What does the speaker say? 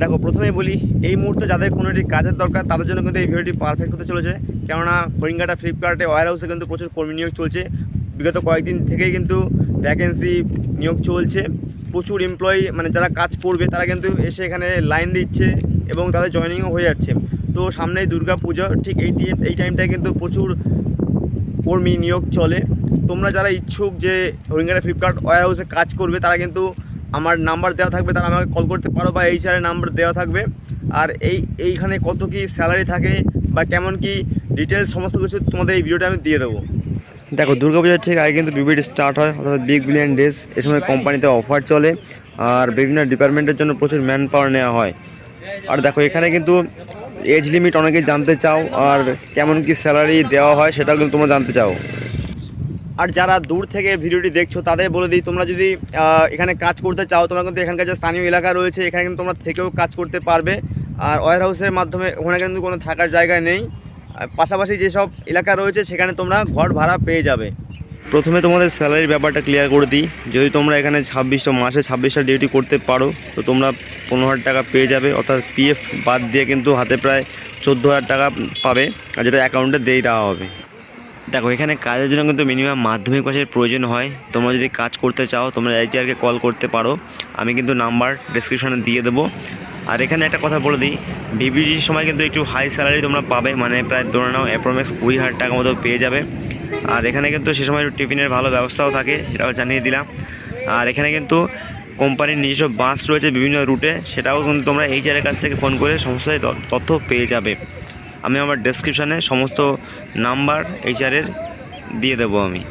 দেখো, প্রথমে বলি, এই মুহূর্তে যাদের কোনো একটি কাজের দরকার, তাদের জন্য কিন্তু এই ভিডিওটি পারফেক্ট হতে চলেছে। কেননা হরিঙ্গাটা ফ্লিপকার্টে ওয়ার হাউসে কিন্তু প্রচুর কর্মী নিয়োগ চলছে। বিগত কয়েকদিন থেকেই কিন্তু ভ্যাকেন্সি নিয়োগ চলছে। প্রচুর এমপ্লয়ি মানে যারা কাজ করবে, তারা কিন্তু এসে এখানে লাইন দিচ্ছে এবং তাদের জয়েনিংও হয়ে যাচ্ছে। তো সামনেই দুর্গা পুজো ঠিক এই এই টাইমটায় কিন্তু প্রচুর কর্মী নিয়োগ চলে। তোমরা যারা ইচ্ছুক যে হরিঙ্গাটা ফ্লিপকার্ট ওয়ার হাউসে কাজ করবে, তারা কিন্তু আমার নাম্বার দেওয়া থাকবে, তারা আমাকে কল করতে পারো বা এইচআরের নাম্বার দেওয়া থাকবে। আর এই, এইখানে কত কি স্যালারি থাকে বা কেমন কি ডিটেলস সমস্ত কিছু তোমাদের এই ভিডিওটা আমি দিয়ে দেবো। দেখো দুর্গাপূজার ঠিক আগে কিন্তু বিবিডি স্টার্ট হয়, অর্থাৎ বিগ বিলিয়ন ডেজ এ সময় কোম্পানিতে অফার চলে আর বিভিন্ন ডিপার্টমেন্টের জন্য প্রচুর ম্যান পাওয়ার নেওয়া হয়। আর দেখো, এখানে কিন্তু এজ লিমিট অনেকেই জানতে চাও আর কেমন কি স্যালারি দেওয়া হয় সেটাও কিন্তু তোমরা জানতে চাও। আর যারা দূর থেকে ভিডিওটি দেখছ, তাদের বলে দিই, তোমরা যদি এখানে কাজ করতে চাও, তোমরা কিন্তু এখানকার যে স্থানীয় এলাকা রয়েছে, এখানে কিন্তু তোমরা থেকেও কাজ করতে পারবে। আর ওয়ার হাউসের মাধ্যমে ওখানে কিন্তু কোনো থাকার জায়গা নেই। পাশাপাশি যেসব এলাকা রয়েছে, সেখানে তোমরা ঘর ভাড়া পেয়ে যাবে। প্রথমে তোমাদের স্যালারির ব্যাপারটা ক্লিয়ার করে দিই। যদি তোমরা এখানে ছাব্বিশটা মাসে ছাব্বিশটা ডিউটি করতে পারো, তো তোমরা পনেরো হাজার টাকা পেয়ে যাবে। অর্থাৎ পিএফ বাদ দিয়ে কিন্তু হাতে প্রায় চোদ্দ হাজার টাকা পাবে, আর যেটা অ্যাকাউন্টে দিয়ে দেওয়া হবে। দেখো, এখানে কাজের জন্য কিন্তু মিনিমাম মাধ্যমিক পাশের প্রয়োজন হয়। তোমরা যদি কাজ করতে চাও, তোমরা এইচআরকে কল করতে পারো। আমি কিন্তু নাম্বার ডিসক্রিপশানে দিয়ে দেবো। আর এখানে একটা কথা বলে দিই বিবিজির সময় কিন্তু একটু হাই স্যালারি তোমরা পাবে। মানে প্রায় ধরে নাও অ্যাপ্রোম্যাক্স কুড়ি হাজার টাকা মতো পেয়ে যাবে। আর এখানে কিন্তু সে সময় একটু টিফিনের ভালো ব্যবস্থাও থাকে, সেটাও জানিয়ে দিলাম। আর এখানে কিন্তু কোম্পানির নিজস্ব বাস রয়েছে বিভিন্ন রুটে সেটাও কিন্তু তোমরা এইচআরের কাছ থেকে ফোন করে সমস্ত তথ্য পেয়ে যাবে। আমি আমার ডেসক্রিপশানে সমস্ত নাম্বার এইচআরের দিয়ে দেবো আমি।